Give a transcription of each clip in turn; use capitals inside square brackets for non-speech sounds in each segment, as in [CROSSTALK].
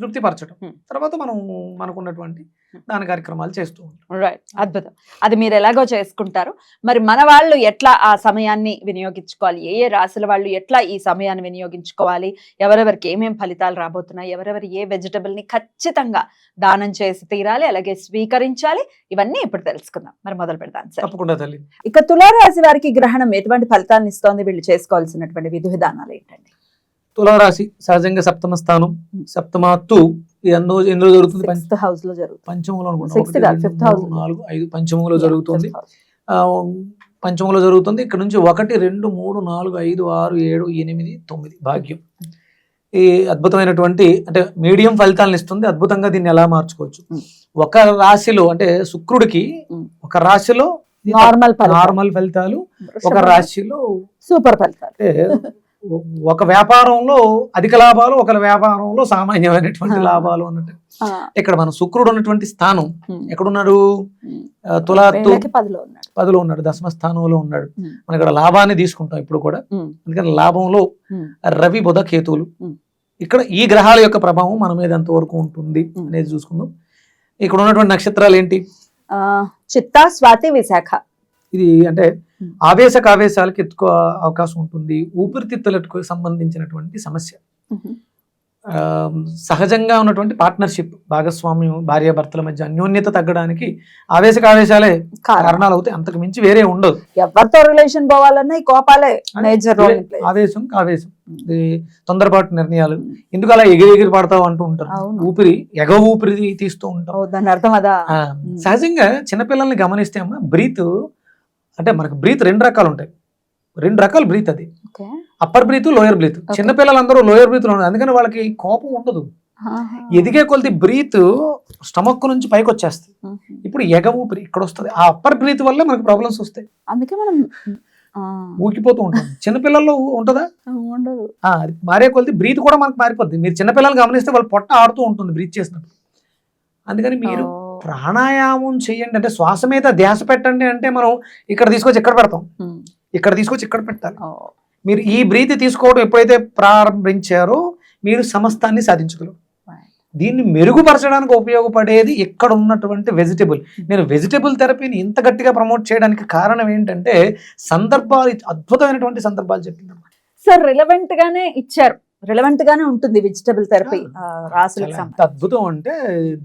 తృప్తిపరచడం. తర్వాత మనం మనకున్నటువంటి దాని కార్యక్రమాలు చేస్తూ ఉంటాం. రైట్ అద్భుతం. అది మీరు ఎలాగో చేసుకుంటారు. మరి మన వాళ్ళు ఎట్లా ఆ సమయాన్ని వినియోగించుకోవాలి? ఏ ఏ రాశుల వాళ్ళు ఎట్లా ఈ సమయాన్ని వినియోగించుకోవాలి? ఎవరెవరికి ఏమేం ఫలితాలు రాబోతున్నాయి? ఎవరెవరు ఏ వెజిటబుల్ని ఖచ్చితంగా దానం చేసి తీరాలి? అలాగే స్వీకరించాలి? ఇవన్నీ ఇప్పుడు తెలుసుకుందాం. మరి మొదలు పెడతాం సార్. తప్పకుండా తల్లి. ఇక తులారాశి వారికి గ్రహణం ఎటువంటి ఫలితాన్ని ఇస్తోంది? వీళ్ళు చేసుకోవాల్సినటువంటి విధి విధానాలు ఏంటండి? తులారాశి సహజంగా సప్తమ స్థానం సప్తమాత్తు ఎన్నో ఎందులో జరుగుతుంది? హౌస్లో జరుగుతుంది. పంచమంలో. నాలుగు ఐదు పంచమంలో జరుగుతుంది. పంచమంలో జరుగుతుంది. ఇక్కడ నుంచి ఒకటి రెండు మూడు నాలుగు ఐదు ఆరు ఏడు ఎనిమిది తొమ్మిది. భాగ్యం. ఈ అద్భుతమైనటువంటి అంటే మీడియం ఫలితాలను ఇస్తుంది. అద్భుతంగా దీన్ని ఎలా మార్చుకోవచ్చు? Mm. ఒక రాశిలో అంటే శుక్రుడికి Mm. ఒక రాశిలో నార్మల్ ఫలితాలు. నార్మల్ ఫలితాలు. ఒక రాశిలో సూపర్ ఫలితాలు. ఒక వ్యాపారంలో అధిక లాభాలు ఒక వ్యాపారంలో సామాన్యమైనటువంటి. లాభాలు అన్నట్టు. ఇక్కడ మన శుక్రుడు ఉన్నటువంటి స్థానం ఎక్కడున్నాడు? వేళకి పదిలో ఉన్నాడు. దశమ స్థానంలో ఉన్నాడు. మనం ఇక్కడ లాభాన్ని తీసుకుంటాం ఇప్పుడు కూడా. అందుకని లాభంలో రవి బుధ కేతువులు. ఇక్కడ ఈ గ్రహాల యొక్క ప్రభావం మన మీద ఎంతవరకు ఉంటుంది. అనేది చూసుకుందాం. ఇక్కడ ఉన్నటువంటి నక్షత్రాలు ఏంటి? చిత్తా స్వాతి విశాఖ. ఇది అంటే ఉమ్. ఆవేశక ఆవేశాలకు ఎక్కువ అవకాశం ఉంటుంది ఊపిరితిత్తులకు సంబంధించినటువంటి సమస్య. ఆ, సహజంగా ఉన్నటువంటి పార్ట్నర్షిప్ భాగస్వామ్యం భార్యాభర్తల మధ్య అన్యోన్యత తగ్గడానికి ఆవేశక ఆవేశాలే కారణం. కారణాలు అవుతాయి అంతకు మించి వేరే ఉండదు. ఎవరితో రిలేషన్ పోవాలన్నా ఈ కోపాలే మేజర్ ఆవేశం ఆవేశం ఇది తొందరపాటు నిర్ణయాలు. ఎందుకు అలా ఎగిరి ఎగిరి పడతావు అంటూ ఉంటారు. ఊపిరి ఎగ ఊపిరి తీస్తూ ఉంటాం. దాని అర్థం అదా? సహజంగా చిన్నపిల్లల్ని గమనిస్తే అమ్మా బ్రీత్ అంటే మనకు బ్రీత్ రెండు రకాలు ఉంటాయి రెండు రకాల బ్రీత్ అది. అప్పర్ బ్రీత్ లోయర్ బ్రీత్ చిన్నపిల్లలందరూ లోయర్ బ్రీత్లో ఉన్నారు. అందుకని వాళ్ళకి కోపం ఉండదు. ఎదిగే కొలది బ్రీత్ స్టమక్ నుంచి పైకి వచ్చేస్తుంది ఇప్పుడు ఎగ ఊపిరి ఇక్కడ వస్తుంది ఆ అప్పర్ బ్రీత్ వల్ల మనకు ప్రాబ్లమ్స్ వస్తాయి. అందుకే మనం ఆ, ఊగిపోతూ ఉంటాం. చిన్నపిల్లల్లో ఉంటుందా? ఉండదు. మారే కొలది బ్రీత్ కూడా మనకు మారిపోద్ది. మీరు చిన్నపిల్లలు గమనిస్తే వాళ్ళు పొట్ట ఆడుతూ ఉంటుంది బ్రీత్ చేసినప్పుడు. అందుకని మీరు. ప్రాణాయామం చేయండి. అంటే శ్వాస మీద ధ్యాస పెట్టండి అంటే మనం ఇక్కడ తీసుకొచ్చి ఇక్కడ పెడతాం? ఇక్కడ తీసుకొచ్చి ఇక్కడ పెట్టాలి. మీరు ఈ బ్రీత్ తీసుకోవడం ఎప్పుడైతే ప్రారంభించారో మీరు సమస్తాన్ని సాధించగలరు. దీన్ని మెరుగుపరచడానికి ఉపయోగపడేది ఇక్కడ ఉన్నటువంటి వెజిటబుల్ నేను వెజిటబుల్ థెరపీని ఇంత గట్టిగా ప్రమోట్ చేయడానికి కారణం ఏంటంటే సందర్భాలు అద్భుతమైనటువంటి సందర్భాలు చెప్పింది సార్ రిలవెంట్ గానే ఇచ్చారు. రిలవెంట్ గానే ఉంటుంది వెజిటబుల్ థెరపీ రాసులకు అద్భుతం అంటే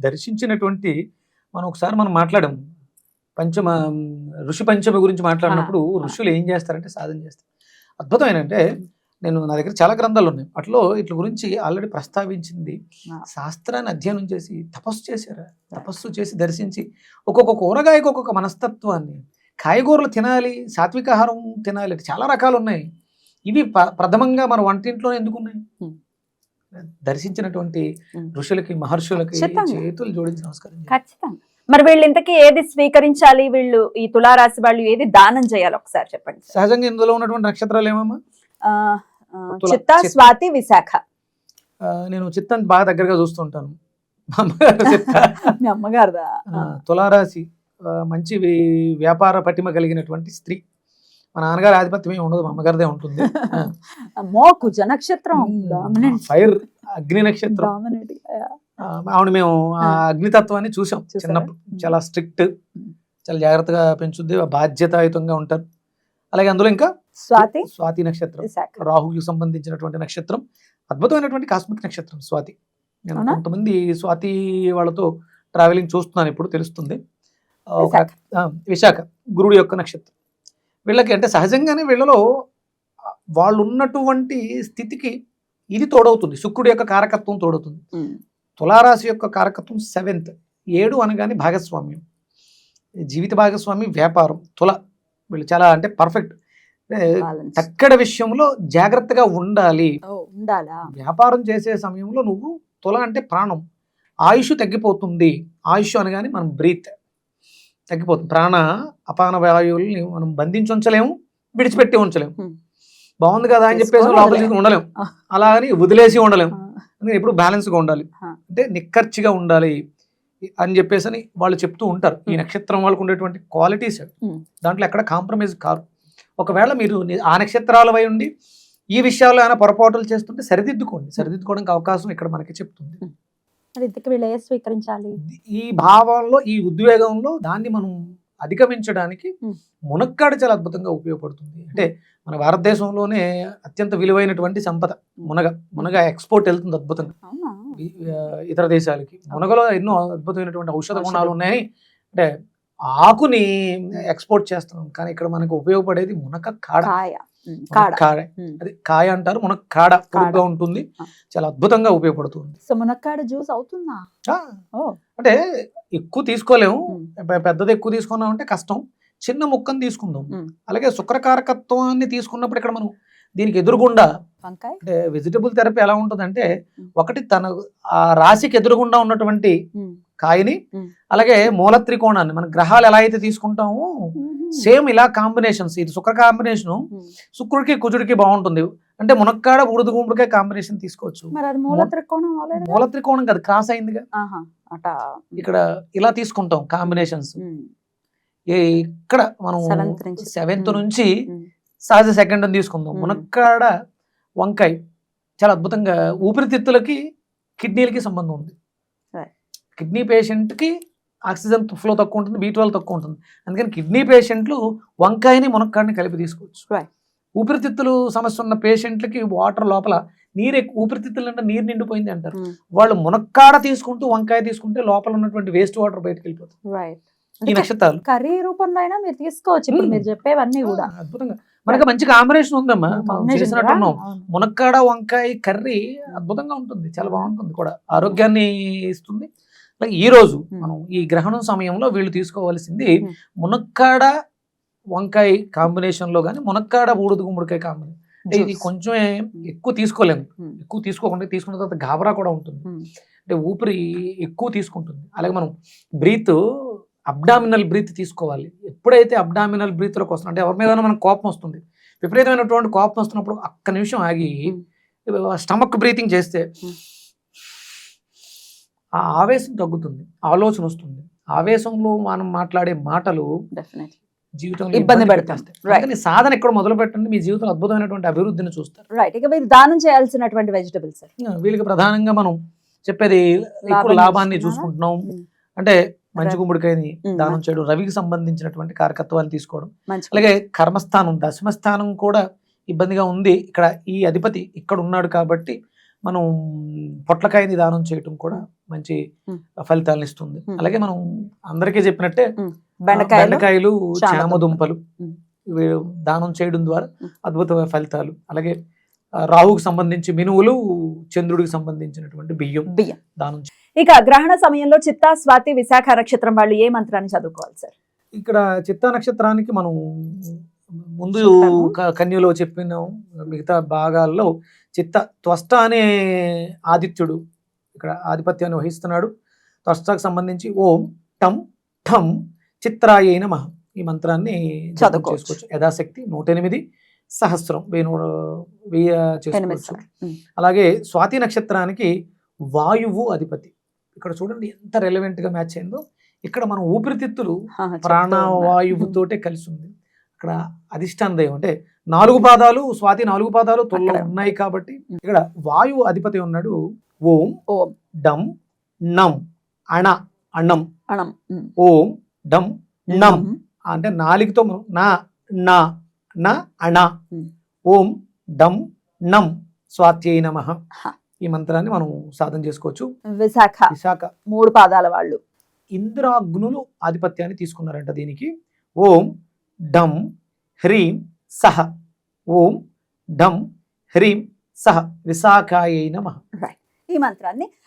దర్శించినటువంటి మనం ఒకసారి మనం మాట్లాడాము పంచమ ఋషి పంచమి గురించి మాట్లాడినప్పుడు. ఋషులు ఏం చేస్తారంటే సాధన చేస్తారు. అద్భుతమైన అంటే నేను నా దగ్గర చాలా గ్రంథాలు ఉన్నాయి. అట్లో ఇట్ల గురించి ఆల్రెడీ ప్రస్తావించింది. శాస్త్రాన్ని అధ్యయనం చేసి తపస్సు చేశారు. తపస్సు చేసి దర్శించి ఒక్కొక్క కూరగాయకు ఒక్కొక్క మనస్తత్వాన్ని కాయగూరలు తినాలి సాత్విక ఆహారం తినాలి అంటే చాలా రకాలు ఉన్నాయి. ఇవి ప- ప్రథమంగా మన వంటింట్లో ఎందుకు ఉన్నాయి? Hmm. దర్శించినటువంటి. ఋషులకి మహర్షులకి. చేతులు జోడించి నమస్కారం. ఖచ్చితంగా మరి వీళ్ళు ఇంతకీ ఏది స్వీకరించాలి వీళ్ళు ఈ తులారాశి వాళ్ళు ఏది దానం చేయాలి ఒకసారి చెప్పండి. సహజంగా ఇందులో ఉన్నటువంటి నక్షత్రాలు ఏమమ్మా చిత్తా చిత్త. స్వాతి విశాఖ నేను చిత్తాన్ని బాగా దగ్గరగా చూస్తుంటాను మా అమ్మగారు చిత్త [LAUGHS] అమ్మగారిదా తులారాశి మంచి వ్యాపార పటిమ కలిగినటువంటి స్త్రీ మా నాన్నగారి ఆధిపత్యం ఏమి ఉండదు మా అమ్మగారిదే ఉంటుంది. మోకు జనక్షత్రం డామినెంట్ ఫైర్ అగ్ని నక్షత్రం. ఆవిడ మేము ఆ అగ్నితత్వాన్ని చూసాం? చిన్నప్పుడు. చాలా స్ట్రిక్ట్ చాలా జాగ్రత్తగా పెంచుద్ది బాధ్యతాయుతంగా ఉంటారు. అలాగే అందులో ఇంకా స్వాతి? స్వాతి నక్షత్రం. రాహుకి సంబంధించినటువంటి నక్షత్రం. అద్భుతమైనటువంటి కాస్మిక్ నక్షత్రం స్వాతి. నేను? కొంతమంది స్వాతి వాళ్ళతో ట్రావెలింగ్ చూస్తున్నాను ఇప్పుడు తెలుస్తుంది. విశాఖ గురుడు యొక్క నక్షత్రం. వీళ్ళకి అంటే సహజంగానే వీళ్ళలో వాళ్ళు ఉన్నటువంటి స్థితికి ఇది తోడవుతుంది. శుక్రుడి యొక్క కారకత్వం తోడవుతుంది. తులారాశి యొక్క కారకత్వం సెవెంత్. ఏడు అనగానే భాగస్వామ్యం. జీవిత భాగస్వామి వ్యాపారం తుల. వీళ్ళు చాలా అంటే పర్ఫెక్ట్. తక్కడ విషయంలో జాగ్రత్తగా ఉండాలా? వ్యాపారం చేసే సమయంలో నువ్వు తుల అంటే ప్రాణం. ఆయుష్ తగ్గిపోతుంది. ఆయుష్ అనగానే మనం బ్రీత్. తగ్గిపోతుంది ప్రాణ అపాన వాయువుల్ని మనం బంధించి ఉంచలేము విడిచిపెట్టి ఉంచలేము. బాగుంది కదా అని చెప్పేసి. లోపల ఉండలేము. అలా అని వదిలేసి ఉండలేము అందుకని ఎప్పుడు బ్యాలెన్స్గా ఉండాలి. అంటే నిక్కర్చిగా ఉండాలి అని చెప్పేసి అని వాళ్ళు చెప్తూ ఉంటారు ఈ. నక్షత్రం వాళ్ళకు ఉండేటువంటి క్వాలిటీస్. దాంట్లో ఎక్కడ కాంప్రమైజ్ కారు ఒకవేళ మీరు ఆ నక్షత్రాల వై ఉండి ఈ విషయాల్లో ఏమైనా పొరపాటులు చేస్తుంటే సరిదిద్దుకోండి సరిదిద్దుకోవడానికి అవకాశం ఇక్కడ మనకి చెప్తుంది మరి ఇంతకు వీళ్ళు ఏ స్వీకరించాలి. ఈ భావంలో ఈ ఉద్వేగంలో దాన్ని మనం అధిగమించడానికి. మునక్కాడ చాలా అద్భుతంగా ఉపయోగపడుతుంది. అంటే మన భారతదేశంలోనే అత్యంత విలువైనటువంటి సంపద మునగ. మునగ ఎక్స్పోర్ట్ వెళ్తుంది అద్భుతంగా. ఇతర దేశాలకి. మునగలో ఎన్నో అద్భుతమైనటువంటి ఔషధ గుణాలు ఉన్నాయి. అంటే ఆకుని ఎక్స్పోర్ట్ చేస్తున్నాం. కానీ ఇక్కడ మనకు ఉపయోగపడేది మునక కాడ. కాడ. అది కాయ అంటారు మునక కాడ పొడుగ్గా ఉంటుంది. చాలా అద్భుతంగా ఉపయోగపడుతుంది సో మునక్కాడ జ్యూస్ అవుతుందా అంటే ఎక్కువ తీసుకోలేము పెద్దది ఎక్కువ తీసుకున్నాం అంటే కష్టం చిన్న ముక్కను తీసుకుందాం. అలాగే శుక్రకారకత్వాన్ని తీసుకున్నప్పుడు ఇక్కడ మనం దీనికి ఎదురుగుండా అంటే వెజిటబుల్ థెరపీ ఎలా ఉంటుందంటే. ఒకటి తన ఆ రాశికి ఎదురుగుండా ఉన్నటువంటి. కాయని. అలాగే మూల త్రికోణాన్ని మన గ్రహాలు ఎలా అయితే తీసుకుంటామో. సేమ్ ఇలా కాంబినేషన్స్ ఇది శుక్ర కాంబినేషన్ ఉమ్. శుక్రుడికి కుజుడికి బాగుంటుంది అంటే మునక్కాడ బుడిద గుంపుడికే కాంబినేషన్ తీసుకోవచ్చు మూల త్రికోణం కదా క్రాస్ అయిందిగా ఇక్కడ ఇలా తీసుకుంటాం కాంబినేషన్స్ ఉమ్. ఇక్కడ మనం. సెవెంత్. నుంచి ఉమ్. సహజ సెకండ్ తీసుకుందాం. మునక్కాడ వంకాయ చాలా అద్భుతంగా ఊపిరితిత్తులకి కిడ్నీలకి సంబంధం ఉంది. కిడ్నీ పేషెంట్కి ఆక్సిజన్ ఫ్లో తక్కువ ఉంటుంది బీ ట్వెల్వ్ తక్కువ ఉంటుంది. అందుకని కిడ్నీ పేషెంట్లు వంకాయని మునక్కాడని కలిపి తీసుకోవచ్చు. ఊపిరితిత్తులు సమస్య ఉన్న పేషెంట్లకి వాటర్ లోపల నీరు ఎక్కువ ఊపిరితిత్తులు అంటే నీరు నిండిపోయింది అంటారు. ఉమ్. వాళ్ళు మునక్కాడ తీసుకుంటూ వంకాయ తీసుకుంటే లోపల ఉన్నటువంటి వేస్ట్ వాటర్ బయటకు వెళ్ళిపోతుంది. ఈ నక్షత్రాలు. కర్రీ రూపంలో అయినా మీరు తీసుకోవచ్చు. ఇప్పుడు. మీరు చెప్పేవన్నీ కూడా. అద్భుతంగా. మనకి మంచి కాంబినేషన్ ఉందమ్మా. మనం. మునక్కాడ వంకాయ కర్రీ అద్భుతంగా ఉంటుంది. చాలా బాగుంటుంది కూడా. ఆరోగ్యాన్ని ఇస్తుంది. అలాగే ఈ రోజు. మనం ఈ గ్రహణం సమయంలో వీళ్ళు తీసుకోవాల్సింది. మునక్కాడ వంకాయ కాంబినేషన్లో కానీ మునక్కాడ బూడిద గుమ్మడికాయ కాంబినేషన్ అంటే ఇది. కొంచెం ఎక్కువ తీసుకోలేము. ఎక్కువ తీసుకోకుండా తీసుకున్న తర్వాత గాబరా కూడా ఉంటుంది. అంటే ఊపిరి ఎక్కువ తీసుకుంటుంది అలాగే మనం బ్రీత్ అబ్డామినల్ బ్రీత్ తీసుకోవాలి ఎప్పుడైతే అబ్డామినల్ బ్రీత్లోకి వస్తుంది అంటే ఎవరి మీద మనకు కోపం వస్తుంది విపరీతమైనటువంటి కోపం వస్తున్నప్పుడు ఒక్క నిమిషం ఆగి స్టమక్ బ్రీతింగ్ చేస్తే. ఆ ఆవేశం తగ్గుతుంది ఆలోచన వస్తుంది ఆవేశంలో మనం మాట్లాడే మాటలు. జీవితంలో ఇబ్బంది పెడతాయి. సాధన ఎక్కడ మొదలు పెట్టండి మీ జీవితంలో అద్భుతమైనటువంటి అభివృద్ధిని చూస్తారు రైట్ ఇక మీరు దానం చేయాల్సినటువంటి వెజిటబుల్స్ వీళ్ళకి ప్రధానంగా మనం చెప్పేది ఎక్కువ లాభాన్ని? చూసుకుంటున్నాం ఉమ్. అంటే మంచి. గుమ్మడికాయని ఉమ్, దానం చేయడం రవికి సంబంధించినటువంటి కారకత్వాన్ని తీసుకోవడం అలాగే కర్మస్థానం దశమస్థానం కూడా ఇబ్బందిగా ఉంది ఇక్కడ ఈ అధిపతి ఇక్కడ ఉన్నాడు కాబట్టి మనం పొట్లకాయని దానం చేయటం కూడా మంచి. ఫలితాలను ఇస్తుంది. అలాగే మనం అందరికీ చెప్పినట్టే బెండకాయలు బెండకాయలు చామ చామదుంపలు దానం చేయడం ద్వారా. అద్భుతమైన ఫలితాలు. అలాగే రాహుకు సంబంధించి మినువులు చంద్రుడికి సంబంధించినటువంటి బియ్యం బియ్యం. దానం ఇక గ్రహణ సమయంలో చిత్తా స్వాతి విశాఖ నక్షత్రం వాళ్ళు ఏ మంత్రాన్ని చదువుకోవాలి సార్? ఇక్కడ చిత్తా నక్షత్రానికి మనం ముందు కన్యలో చెప్పిన మిగతా భాగాల్లో చిత్త త్వష్ట అనే ఆదిత్యుడు ఇక్కడ ఆధిపత్యాన్ని వహిస్తున్నాడు. త్వష్టకు సంబంధించి ఓం టం ఠం చిత్రాయ నమ ఈ మంత్రాన్ని. చేసుకోవచ్చు. యథాశక్తి నూట ఎనిమిది సహస్రం వెయ్యి నూట వెయ్యి చేసుకోవచ్చు. అలాగే స్వాతి నక్షత్రానికి వాయువు అధిపతి. ఇక్కడ చూడండి ఎంత relevant గా మ్యాచ్ అయిందో. ఇక్కడ మనం ఊపిరితిత్తులు. ప్రాణవాయువుతోటే కలిసి ఉంది. అక్కడ అధిష్టాన దైవం అంటే నాలుగు పాదాలు స్వాతి నాలుగు పాదాలు తొల్లో. ఉన్నాయి కాబట్టి ఇక్కడ వాయువు అధిపతి ఉన్నాడు. ఓం ఓం. డం నం. అణ అణం. అణం. ఓం డం నం. అంటే నాలుగుతో నా నా నా అణ. ఓం డం నం. స్వాత్యై నమ. ఈ మంత్రాన్ని మనం సాధన చేసుకోవచ్చు. విశాఖ. విశాఖ. మూడు పాదాల వాళ్ళు. ఇంద్రాగ్నులు ఆధిపత్యాన్ని తీసుకున్నారంట దీనికి. ఓం డం హ్రీం సహ. ఓం డం హ్రీం సహ. విశాఖాయై నమ. ఈ మంత్రాన్ని